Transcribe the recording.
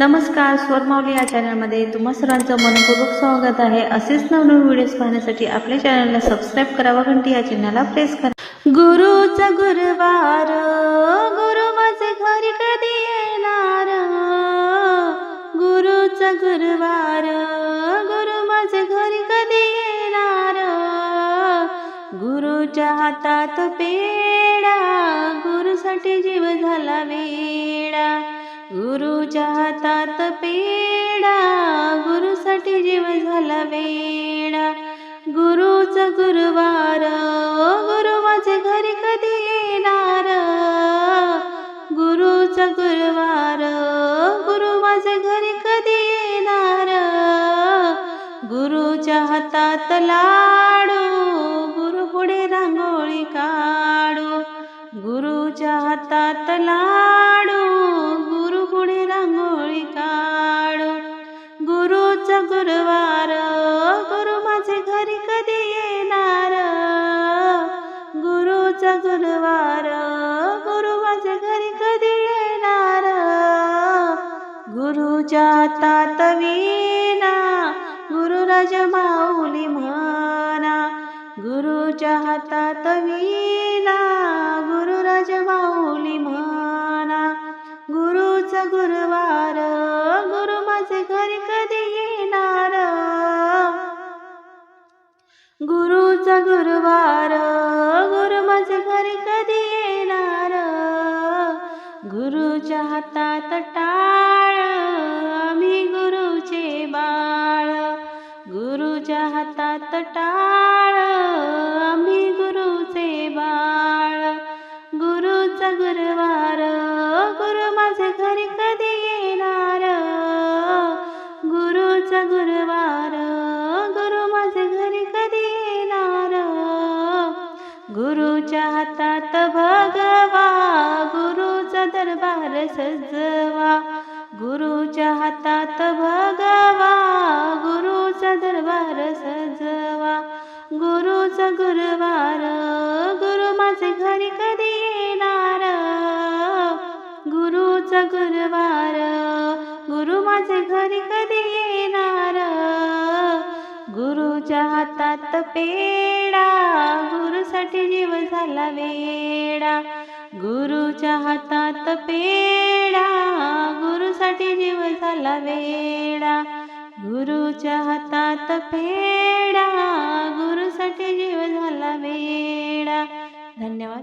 नमस्कार स्वरमावली या चॅनलमध्ये तुम्हा सर्वांचं मनपूर्वक स्वागत आहे. असेच नवनवीन व्हिडिओज पाहण्यासाठी आपल्या चॅनलला सबस्क्राईब करा व घंटी या चिन्हाला प्रेस करा. गुरुचा गुरुवार गुरु माझे घरी कधी येणार? गुरुचा गुरुवार गुरु माझे घरी कधी येणार? गुरुच्या हातात पेडा गुरुसाठी जीव झाला वेळ गुरुच्या हातात पेडा गुरुसाठी जीव झाला वेडा गुरुच गुरुवार गुरु माझे घरी कधी येणार? गुरुच गुरुवार गुरु माझे घरी कधी येणार? गुरुच्या हातात लाडू गुरु पुढे रांगोळी काढू. गुरुच्या हातात लाडू गुरुवार गुरु माझे घरी कधी येणार? गुरुचा गुरुवार गुरु माझे घरी कधी येणार? गुरुच्या हातात वीणा गुरुराज माऊली म्हणा. गुरुच्या हातात वीणा गुरुराज माऊली म्हणा. गुरुचा गुरुवार गुरुवार गुरु माझे घरी कधी येणार? गुरुच्या हातात टाळ आम्ही गुरुचे बाळ. गुरुच्या हातात टाळ आम्ही गुरुचे बाळ. गुरुचा गुरुवार गुरु माझे घरी गुरुच्या हातात भगवा गुरुचा दरबार सजवा. गुरुच्या हातात भगवा गुरुचा दरबार सजवा. गुरुचा गुरुवार गुरु माझे घरी कधी येणार? गुरुचा गुरुवार गुरु माझे घरी कधी गुरुच्या हातात पेडा गुरुसाठी जीव झाला वेडा. गुरुच्या हातात पेडा गुरुसाठी जीव झाला वेडा. गुरुच्या हातात पेडा गुरुसाठी जीव झाला वेडा. धन्यवाद.